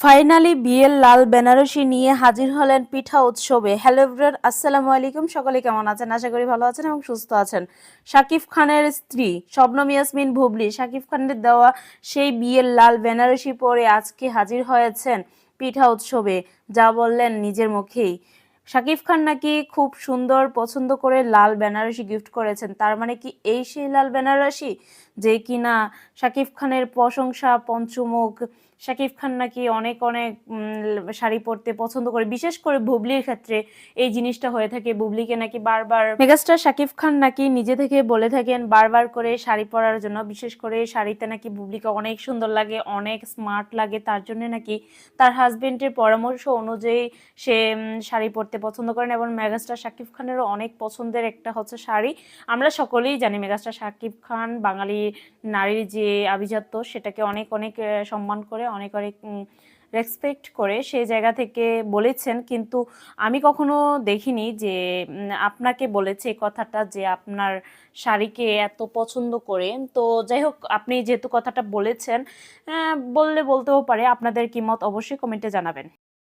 Finally বিয়ের লাল বেনারসি নিয়ে হাজির হলেন পিঠা উৎসবে। হ্যালো ব্রেন আসসালামু আলাইকুম। সকলে কেমন আছেন? আশা করি ভালো আছেন এবং সুস্থ আছেন। শাকিব খানের স্ত্রী শবনম ইয়াসমিন ভুবলি, শাকিব খানের দেওয়া সেই বিয়ের লাল বেনারসি পরে আজকে হাজির হয়েছেন পিঠা উৎসবে। যা বললেন নিজের মুখেই। শাকিব খান নাকি খুব সুন্দর পছন্দ করে লাল বেনারসি গিফট করেছেন। তার মানে কি এই সেই লাল বেনারসি? যে কিনা শাকিব খানের প্রশংসা, পঞ্চমুখ, শাকিব খান নাকি অনেক অনেক শাড়ি পরতে পছন্দ করে। বিশেষ করে বুবলির ক্ষেত্রে এই জিনিসটা হয়ে থাকে। বুবলিকে নাকি বারবার মেগাস্টার শাকিব খান নাকি নিজে থেকে বলে থাকেন বারবার করে শাড়ি পরার জন্য। বিশেষ করে শাড়িতে নাকি বুবলিকে অনেক সুন্দর লাগে, অনেক স্মার্ট লাগে। তার জন্য নাকি তার হাজবেন্ডের পরামর্শ অনুযায়ী সে শাড়ি পরতে পছন্দ করেন এবং মেগাস্টার শাকিব খানেরও অনেক পছন্দের একটা হচ্ছে শাড়ি। আমরা সকলেই জানি মেগাস্টার শাকিব খান, বাঙালি নারীর যে আভিজাত্য, সেটাকে অনেক অনেক সম্মান করে, অনেক অনেক রেসপেক্ট করে সেই জায়গা থেকে বলেছেন। কিন্তু আমি কখনো দেখিনি যে আপনাকে বলেছে কথাটা যে আপনার শাড়িকে এত পছন্দ করে। তো যাই হোক, আপনি যেহেতু কথাটা বলেছেন বললে বলতেও পারে। আপনাদের কি মত? অবশ্যই কমেন্টে জানাবেন।